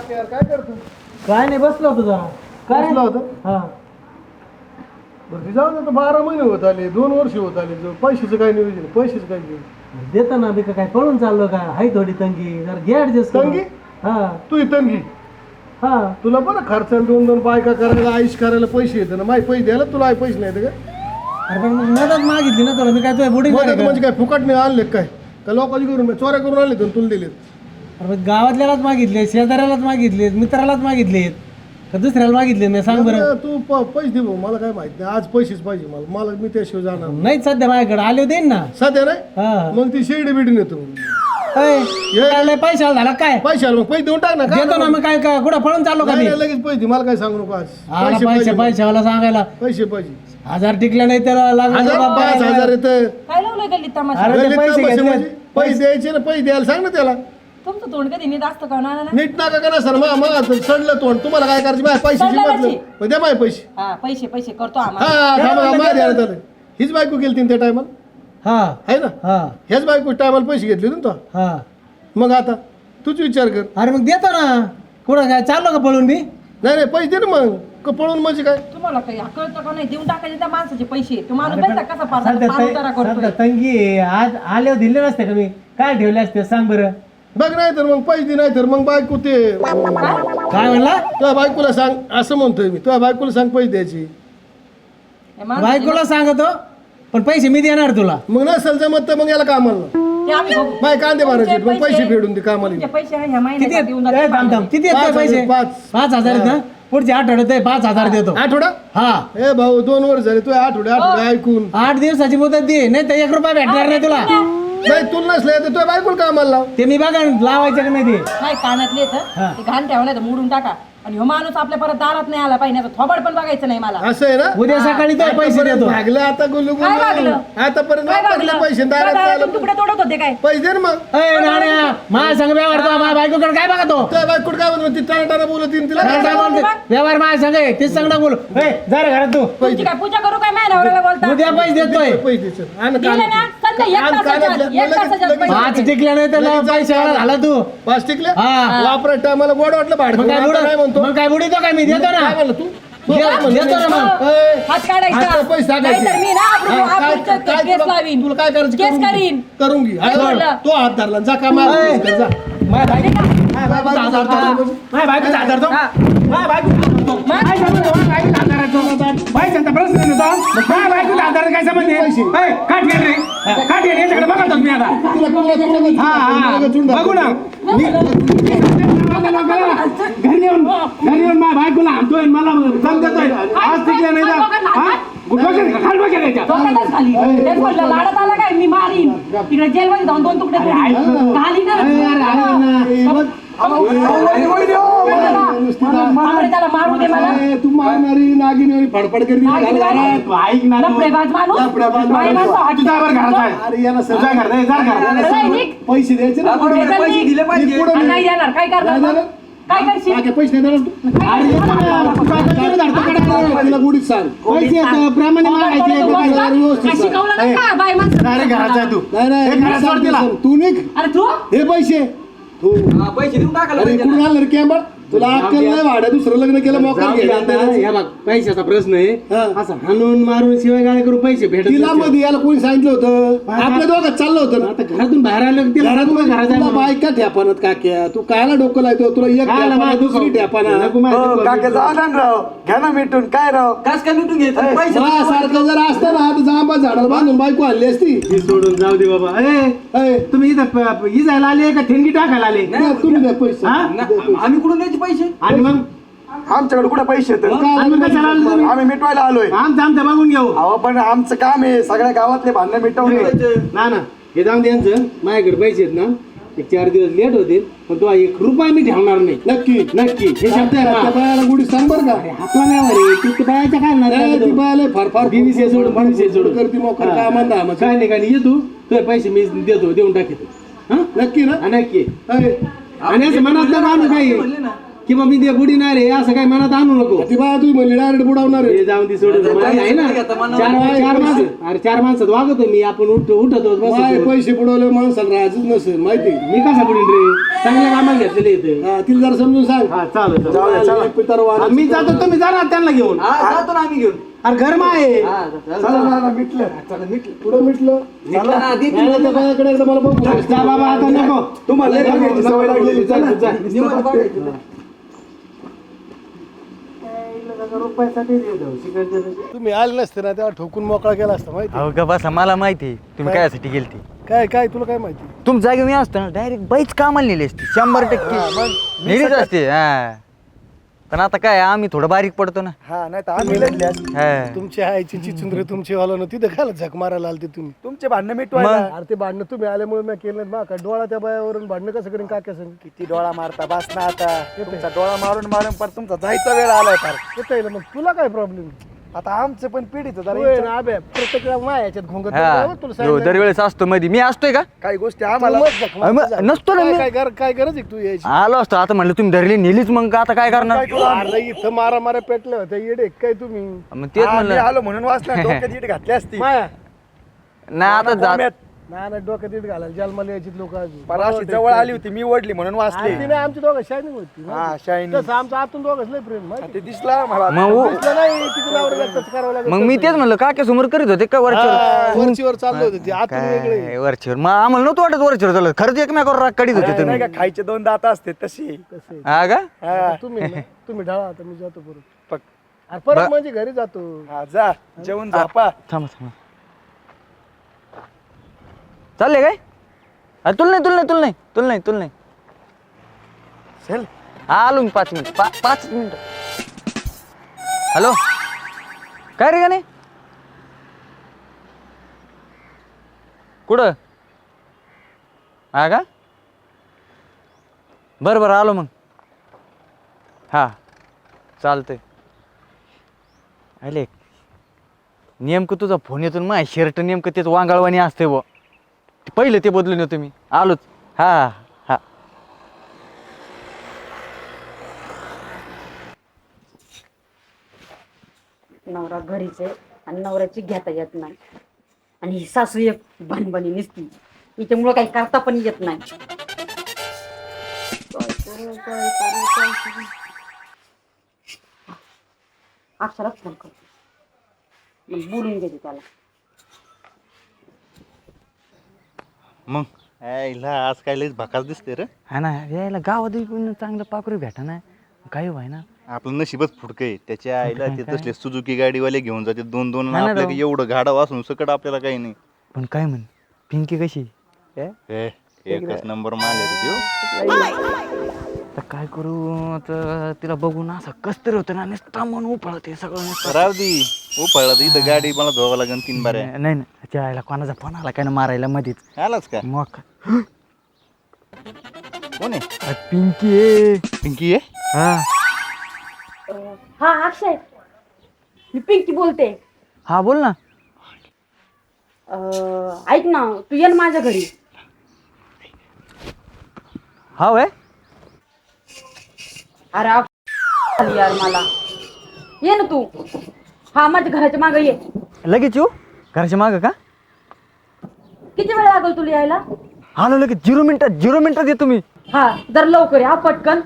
काय करतो? काय नाही बसलो होतो जरा. काय? बसला होता? हा. बरं ते जाऊ दे आता बारा महिने होत आले दोन वर्ष होत आले जो पैशाचं काय नियोजन? पैशाचं काय नियोजन? देतो ना बिका काय पळून चाललो का? हाय थोडी तंगी. जरा घे ऍडजस्ट तंगी? हा. तू इथं घे हा. तुला बरं खर्चाला दोन दोन बायका करायला आयुष करायला पैसे येते ना? माही पैसे द्यायला तुला पैसे नाही का? अरे पण मग मदत मागितली ना तुला. मी काय तुझ्या बुडी मदत म्हणजे काय? फुकट नाही आणले काय? का लोकांची करून चोऱ्या करून आणले तर तुला दिलेत? अरे पण गावातल्यालाच मागितले शेजाऱ्यालाच मागितले मित्रालाच मागितलेत का दुसऱ्याला मागितले मी सांग बरं. तू प- पैसे दे भाऊ मला काय माहीत नाही. आज पैसेच पाहिजे मला. मला मी त्याशिवाय जाणार नाही. नाही सध्या माझ्याकडे. आले देईन ना? सध्या नाही? हा. मग ती शेडी बिडी नेतो अय, काय लय पैशाला झाला काय? पैसे आले मग पैसे देऊन टाक ना. काय देतो ना मग काय काय कुठं पळून चाललो का नाही, मी? नाही, लगेच पैसे दे. मला काय सांगू नको आज. आला पैसे पैसे पाहिजे. पैशावाला सांगायला. पैसे पाहिजे. हजार टिकले नाही त्याला लागलं हजार. पाच हजार येतं. काय लावलंय गल्लीत तमाशा? अरे ते गल्लीत पैसे पैसे घेतले. म्हणजे पैसे द्यायचे ना पैसे द्यायला सांग ना त्याला. तुमचं तोंड कधी नीट असतं का? नाना नीट नाका करा सर मग मग सडलं तोंड. तुम्हाला काय करायचं? माझ्या सडलं नाही. मग द्या माझे पैसे. हा पैसे पैसे करतो हा आम्हाला थांबा माझ्या हीच बायको गेली तीन त्या टायमाला हा. आहे ना? हा. ह्याच बायको टायमाला पैसे घेतले ना तो? हा. मग आता तूच विचार कर. अरे मग देतो ना. कुठं काय चाललो का पळून मी? नाही नाही पैसे दे ना मग. क- पळून म्हणजे काय? तुम्हाला काही कळतं का नाही? देऊन टाकायचे त्या माणसाचे पैसे. तो माणूस अरे बघता पण कसा पार सध्या पारुतारा तंगी- करतोय. सध्या तंगी आहे. आज आल्यावर दिले नसते का मी? काय ठेवले असते? सांग बरं. बघ नाही तर मग पैसे दे नाही तर मग बायको ते. काय म्हणला? तुझ्या बायकोला सांग असं म्हणतोय मी. तुझ्या बायकोला सांग पैसे द्यायचे. बायकोला सांगतो पण पैसे मी देणार तुला. मग नसेल जमत तर मग याला कामाला. ते आम्ही बघू. माय कांदे भरायचे मग पैसे फेडून दे कामाला. तुमचे पैसे आहे ह्या किती देऊन आहेत? ए, थांब थांब. किती आहेत पाच ते पैसे? हजार, पाच. पाच हजार आहेत ना? पुढच्या आठवड्यात आहे, पाच हजार देतो. आठवडा? हा. ए भाऊ दोन वर्ष झाले तू आठवडे आठवडे ऐकून. आठ दिवसाची मुदत दे नाही तर एक रुपया भेटणार नाही तुला. नाही तुला नसले तर तुझ्या बायकोला कामाला लाव. ते मी बघा लावायचं का नाही ते नाही कानातले हा. ते घाण ठेवा नाही तर मोडून टाका. आणि ह्यो माणूस आपल्या परत दारात नाही आला पाहिजे थोबड पण बघायचं नाही मला. असं आहे ना? उद्या सकाळी तो पैसे आतापर्यंत देतो. भागलं आता गुलू काय भागलं? आतापर्यंत काय भागले? पैसे दारात दारातून आलं. तुकडे तोडत होते काय? पैसे दे ना मग. अय नाण्या माझ्या संग व्यवहार तो माझ्या बायकोकडे काय बघा तो तुझ्या बायकोला काय म्हणतो ती टाळा बोलत येईन तिला काय काय बोलते? व्यवहार माझ्या संग आहे तेच सांगणार बोल. ए जा रे घरात तू. तुमची काय पूजा करू काय नवऱ्याला बोलता? उद्या पैसे देतोय. दिले ना? एक तासाच्या. एक तासाच्या पैसे. टिकल्या नाही तर लगेच पैसे. झाला तू. पाच टिकले? हा. वापरत टायमाला गोड वाटलं भाडं मग काय आता काय बुड म्हणतो. मग काय बुडी तो काय मी? देतो ना. काय म्हणलं तू? तू दे- काय म्हणली? देतो ना मग. ए, हात काढायचा. टाकायचे. नाहीतर मी ना आपण- हा, काय- आपण काय केस तुला- लावीन. तुला काय करायचं? केस करून घे. करीन. करून घे. हा? तो हात धरला. जा का मार ए. जा. बायको- बायकोचा आधार तो प्रश्न आधार काय संबंध आहे? रे. याच्याकडे बघा तुम्ही आता हा हा बघू ना घरी येऊन घरी येऊन माझ्या बायकोला आणतोय मला समजतोय आज तिकडे नाही लाडत आला काय मी मारीन तिकडे जेलमध्ये जाऊन दोन तुकडे त्याला मारू दे मला ए, तू मारणारी नागिनी फडफड करती नागिन घाल- काय? तू ऐक ना तू. लफडेबाज माणूस लफडेबाज बाई माणूस. माणसं हात- तुझा बरं घरात आहे अरे याला तुझा सांग. घर जा घर नाही, निघ. पैसे द्यायचे ना पैसे दिले पुढं आणि नाही. नाही देणार काय करणार नाही मग? देणार? काय करशील काय पैसे नाही देणार तू? अरे येतो ना. तू काय करतो? धडपड करायला तिला गुढीत सांग पैसे प्रमाणे मागायचे काय एका जागेवर व्यवस्थित सांग. शिकवलं नाही का बाई माणसं डायरेक्ट घरात आहे तू नाही नाही हे घरात सोड तिला. तू निघ अरे तू हे पैसे तू पैसे देऊन टाकायला अरे पाहिजे कुठून आलं रे कॅम्बर तुला अक्कल नाही वाढ्या दुसरं लग्न केलं दे घ्यायला पैशाचा प्रश्न आहे. हा. असं हाणून मारून शिवाय गाळे करून पैसे भेटत तिला. मध्ये याला कोणी सांगितलं होतं? आपल्या दोघात चाललं होतं ना. आता घरातून बाहेर आलं की तिला घरात घरात बायका ठ्यापानात काक्या. तू कायला डोकं लावतो तुला एक दुसरी ठ्यापाना हो, घ्या ना मिटून. काय राव? कास काय मिटून घेत पैसे सारखं जर असतं ना तर जांबा झाडाला बांधून बायको आणली असती. हे सोडून जाऊ दे बाबा. ए अय, तुम्ही इथं इजायला आले का? ठेंगी टाकायला आले? तुम्ही पैसे. हा? आम्ही कुठून द्यायचे पैसे? आणि मग? आमच्याकडे कुठे पैसे आहेत? आणि मग कशाला आले तुम्ही? आम्ही मिटवायला आलोय. आमचं आमचं बघून घेऊ. अहो पण आमचं काम आहे सगळ्या गावातले भांडणं मिटवणे. ना ना. हे जाऊन द्यांचं माझ्याकडे पैसे आहेत ना. एक चार दिवस लेट होतील पण तो एक रुपया मी ठेवणार नाही. नक्की. नक्की. हे शब्द आहे त्या ना. बायाला गुढी का. आपला नाही वारे तू बायाच्या काय नाही, ती नाही बायाला फार फार बीबीसी सोडून बीबीसी सोडून. करती मोकर हा. काय म्हणता आम्हाला? काय नाही काय नाही. ये तू. तुझे पैसे मी देतो देऊन टाकतो. हा? नक्की ना? हा, नक्की. अय, आणि असं मनात नाही माणूस काही म्हणले ना की मग मी ते बुडी नाही रे असं काय मनात आणू नको. ती बाया तुम्ही म्हणली डायरेक्ट बुडावणार आहे. जाऊन ती सोडून मला आहे ना चार चार माणसं. अरे चार माणसात वागतो मी आपण उठतो उठतो बाय बसतो. पैसे बुडवले माणसाला राहायचंच नसेल माहिती? मी कसा बुडीन रे? चांगल्या कामाला घेतलेले इथं हा, तिला जरा समजून सांग. हा. पितर मी जातो तुम्ही जा ना त्यांना घेऊन. हा जातो ना आम्ही घेऊन. अरे घर मा आहे हा, चला मिटलं. पुढं मिटलं. निघलं ना, देतील नाही, त्या बायाकडे एकदा मला बघू. जा बाबा आता नको. तुम्हाला लय बघायची सवय लागलेली. चला. तुम्ही आले नसते ना तेव्हा ठोकून मोकळा केला असता माहिती अहो का बसा मला माहिती आहे. तुम्ही कायसाठी गेलती? काय काय तुला काय माहिती? तुम जागे मी असतो ना डायरेक्ट बाईच कामाला नेली असती शंभर टक्के. नेलीच असते हा. पण आता काय आम्ही थोडं बारीक पडतो ना. हा नाही तर आम्ही लढले असते. हा. तुमची आईची चिचुंद्रे तुमची वाला नव्हती तिथं खायला झक मारायला आलते तुम्ही. तुमचे भांडणं मिटवायला. अरे ते भांडणं तुम्ही आल्यामुळे मी केलं नाही. मा काय डोळा त्या बायावरून भांडणं कसं करेन काक्या संग? किती डोळा मारता बस ना आता. तुमचा डोळा मारून मारून पर तुमचा जायचा वेळ आलाय फार येता येईल मग. तुला काय प्रॉब्लेम आता आमचं पण पिढीचं जरा ना अबे प्रत्येक वेळा माया याच्यात घोंगत हा. नाही. तुला हो, सांगितलं. दरवेळेस असतो मध्ये मी असतोय का? काही गोष्टी तू आम्हाला मत मग. नसतो ना काय मी. काय गर- काय गरज आहे का तू यायची? आलो असतो. आता म्हणलं तुम्ही धरली नेलीच मग आता काय करणार? अरे इथं मारा मारा पेटले होते येडे काय तुम्ही? मग तेच हा, मी म्हणलं. आलो म्हणून वाचला डोक्यात इट घातली असती. माया. नाही आता जात. नाही नाही डोक्यात इट घालायला. जन्माला यायची लोक पर अशी जवळ आली होती मी ओढली म्हणून वाचली. तिने आमची दोघं शायनिंग होती हा शायनी तसं आमचं आतून दोघंच लय प्रेम माहिती? ते दिसला मला मग उ- दिसलं नाही नावावर व्यक्तच करावं लागेल मग मी तेच म्हणलं काक्या समोर करीत होते का वरच्यावर वरचीवर चाललं होतं ते आतून वेगळे. काय मग आम्हाला नव्हतं वाटत वरच्यावर चाललं. खरंच एकमेकावर राग काढीत होते नाही तुम्ही. का खायचे दोन दात असते तशी. तसे. हा का? हा तुम्ही ना, तुम्ही ढाळा आता मी जातो परत. पक- अरे परत म्हणजे घरी जातो. हा जा. जेवण झोपा थांबा थांबा. चालले काय? अरे तुला नाही तुला नाही तुला नाही तुला नाही तुला नाही. चल. हा आलो मी पाच मिनिट. पा पाच मिनिट. हॅलो? काय रे का नाही कुठं? हा का? बरं बरं आलो मग. हा चालतंय. आले नेमकं तुझा फोन येतो ना माझ्या शर्ट नेमकं तेच वांगाळवाणी असते व पहिलं ते बदलून येतो मी. आलोच. हा हा. नवरा घरीच आहे आणि नवऱ्याची घेता येत नाही. आणि ही सासू एक भणभणी निसती. हिच्यामुळं काही करता पण येत नाही. काय करू, काय करू, काय करू? अक्षरात फोन करतो. मग बोलून घेते त्याला. मग? यायला आज काय लईच भकास दिसते रे. हा ना यायला गावात पण चांगलं पाखरू भेटा ना. काही व्हाय ना. आपलं नशीबच फुडकं आहे त्याच्या आईला ते तसले सुजुकी गाडीवाले घेऊन जाते. दोन दोन हा ना आपल्या. एवढं गाडा वाचून सकट आपल्याला काही नाही. पण काय म्हण? पिंकी कशी? हे? ए, एकच नंबर माल आहे रे त्यो. आता काय करू? आता तिला बघून असं कस तरी होतं ना नुसतं मन उपळत सगळं नुसतं. राव दी. तर इथं गाडी मला धुवावं लागेल तीन बाऱ्या. नाही ना त्या आईला कोणाचा फोन आला काय ना मारायला मध्येच आलाच का? मग काय? कोण आहे? अरे पिंकी आहे. पिंकी आहे? हा. हा अक्षय मी पिंकी बोलते. हा बोल ना. अं, ऐक ना तू ये ना माझ्या घरी. हा वय. अरे आली यार मला. ये ना तू. हा माझ्या घराच्या मागे ये. लगेच येऊ? घराच्या मागं का? किती वेळ लागेल तुला यायला? आलो लगेच. झिरो मिनिटात झिरो मिनिटात येतो मी हा जर लवकर या पटकन.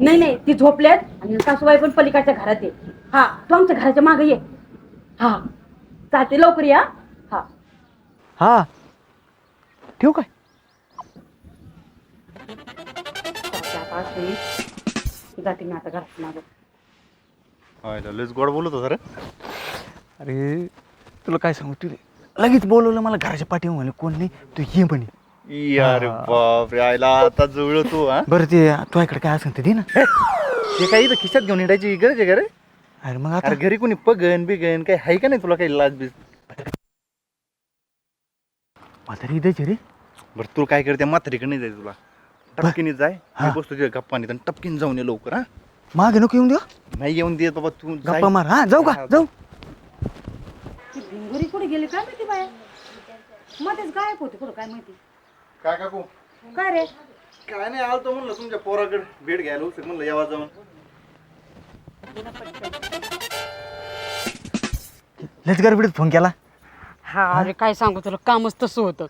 नाही नाही ती झोपल्यात आणि सासूबाई पण पलीकडच्या घरात आहे हा तू आमच्या घराच्या मागे ये. हा चालते लवकर या हा. हा. ठेवू काय? चालते आता अश्विनी. जाते मी आता होय, लयच गोड बोलत होता रे. अरे तुला काय सांगू तू लगेच बोलवलं मला घराच्या पाठी म्हणे कोण नाही तू ये म्हणे. यार बाप रे आईला आता जुळलो तू हा? बरं ते तू इकडे काय असेल ते दे ना. ते काही इथं खिशात घेऊन हिंडायची गरज आहे का रे? अरे मग आता अरे घरी कोणी पगन बिगन काही आहे का नाही तुला काही लाज बीज? म्हातारी आहे रे. बरं तू काय करते म्हातारीकडे नाही जायचं तुला. टपकीने जाय मी हा. बसतो तिथे गप्पाने आणि टपकीने जाऊन ये लवकर हा. मागे नको येऊन देऊ. नाही येऊन देत बाबा तू जाय. गप्पा मार हा जाऊ का जाऊ. घरी कुठे गेले काय माहिती बाया? मध्येच गायब होते कुठं काय माहिती? काय काकू? काय रे? काय नाही आलतो म्हणलं तुमच्या पोराकडे भेट घ्यायला उशीर म्हणलं यावा जाऊन. लच गडबडीत फोन केला. हा अरे काय सांगू तुला कामच तसं होतं.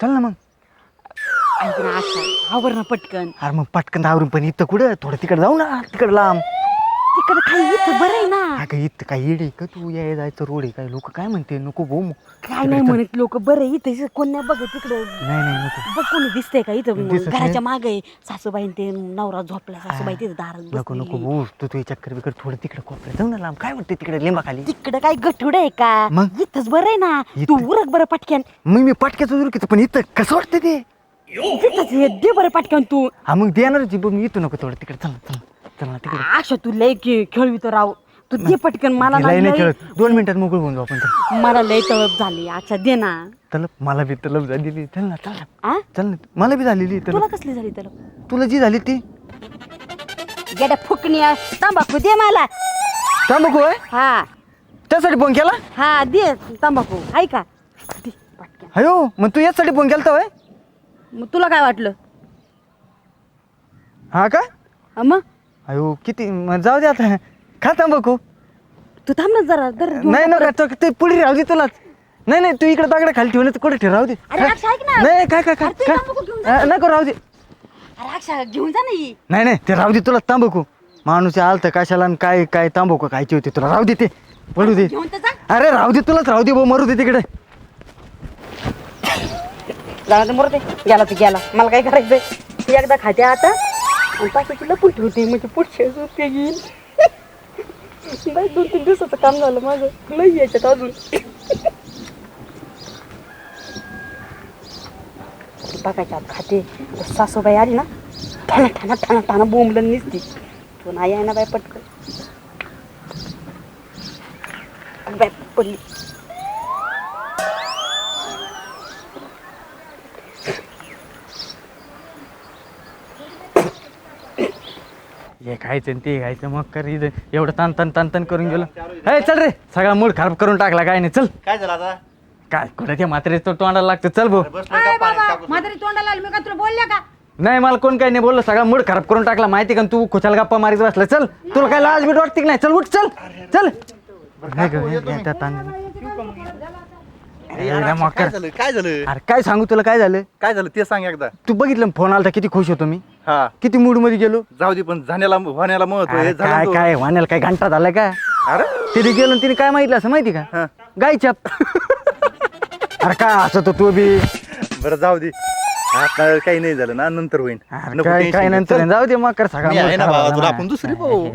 चल ना मग. ऐक ना आवर ना पटकन. अरे मग पटकन आवरून पण इथं कुठं? थोडं तिकडे जाऊ ना तिकडे लांब. तिकडे काही इथं बरं आहे ना. अगं इथं काय येडे का तू? या जायचं रोड आहे. काय लोक काय म्हणते? नको भाऊ मग काय नाही म्हणत लोक बरं आहे, इथं कोण नाही बघत तिकडे? नाही नाही नको. बघ कोणी दिसतंय का इथं? दिसत नाही. घराच्या मागे सासूबाई ते नवरा झोपला. सासूबाई तिथे दारात नको नको बसलेली. भाऊ तू तुझी चक्कर बिकर थोडं तिकडे कोपऱ्यात जाऊ ना लांब. काय वाटतं तिकडे लिंबाखाली? तिकडं काय गठुड आहे का? मग? इथंच बरं आहे ना. तू इथं? उरक बरं पटक्यान मग मी पटक्याचं उरकीचं पण इथं कसं वाटतं ते? दे बरं पटक्यान तू. हा मग देणार जी पण इथं नको थोडं तिकडे चल चल चल ना तिकडे. अशा तू लय खे- खेळवितो राव. तू दे पटकन मला ना लय नाही लय- खेळत. दोन मिनिटात मोकळ होऊन जाऊ आपण चल. मला लय तळप झाली अच्छा दे ना. तलप मला बी तलप झालेली चल ना चल ना. आ? चल ना मला बी झालेली तुला तलप कसली झाली तळप तुला जी झाली ती. गेड्या फुकण्या तंबाखू दे मला. थांबू आहे? हा. त्यासाठी फोन केला? हा दे तंबाखू. आहे का? दे पटकन अयो मग तू याचसाठी फोन केला होय? मग तुला काय वाटलं? हा का? हा मग? अयो किती मग जाऊ दे आता. खा थांबू तू थांब ना जरा घेऊन नाही ना. तो- ते पुढे राहू दे तुलाच. नाही नाही तू इकडे दागडा खाली ठेवून कुठे ठेव राहू दे. अरे अक्षय ऐक ना. नाही काय काय काय अरे ते काय तंबाखू घेऊन जा. अ, नको राहू दे. अरे घेऊन जा ना ही. नाही नाही ते राहू दे तुला तांबकू माणूस आलत कशाला आणि काय काय तांबकू खायची होती तुला. राहू दे ते. पडू दे. घेऊन तर जा. अरे राहू दे तुलाच राहू दे भाऊ मरू दे तिकडे. जाणार दे मरते. गेला तर गेला. मला काय करायचंय? ती एकदा खाते आता आणि पाठी लपून ठेवते म्हणजे पुढच्या वेळेस उपयोगी येईल बाई दोन तीन दिवसाचं काम झालं माझं. लई याच्यात अजून. बघायच्या आत खाते. सासूबाई आली ना ठाणा ठाणा ठाणा ठाणा बोंबलं निसती. तो नाही आहे ना बाय पटकन. बाय पडली. हे खायचं आणि ते खायचं मग कर इथं. एवढं ताण ताण ताण ताण करून गेलो. हे चल रे. सगळा मूड खराब करून टाकला काय नाही चल. काय झालं आता? काय कुठे ते म्हातारे तो तोंडाला लागतं चल भाऊ? म्हातारी तोंडाला आली मी का तुला बोलल्या का? नाही मला कोण काही नाही बोललं सगळा मूड खराब करून टाकला माहिती का? तू खुशाल गप्पा मारीत बसला चल. तुला काय लाज बीट वाटते की नाही? चल उठ चल. चल. नाही गं, हे- हे त्या ताण- अरे यार, काय. झालं? काय झालं? अरे काय सांगू तुला? काय झालं? काय झालं? ते सांग एकदा. तू बघितलं फोन आलता किती खुश होतो मी. हा. किती मूडमध्ये गेलो. जाऊ दे पण जाण्याला होण्याला महत्त्व अरे झालं काय तो. काय वाण्याला काय घंटा झाला काय अरे? तिथे गेलो आणि तिने काय माहितलं असं माहिती का. गायच्याप अरे काय असं तो तू बी. बरं जाऊ दे. आता काही नाही झालं ना नंतर होईल अरे नको काय tension काय घेऊ. नंतर चल. जाऊ दे मग कर सगळा मी आहे ना तुला. आपण दुसरी पाहू.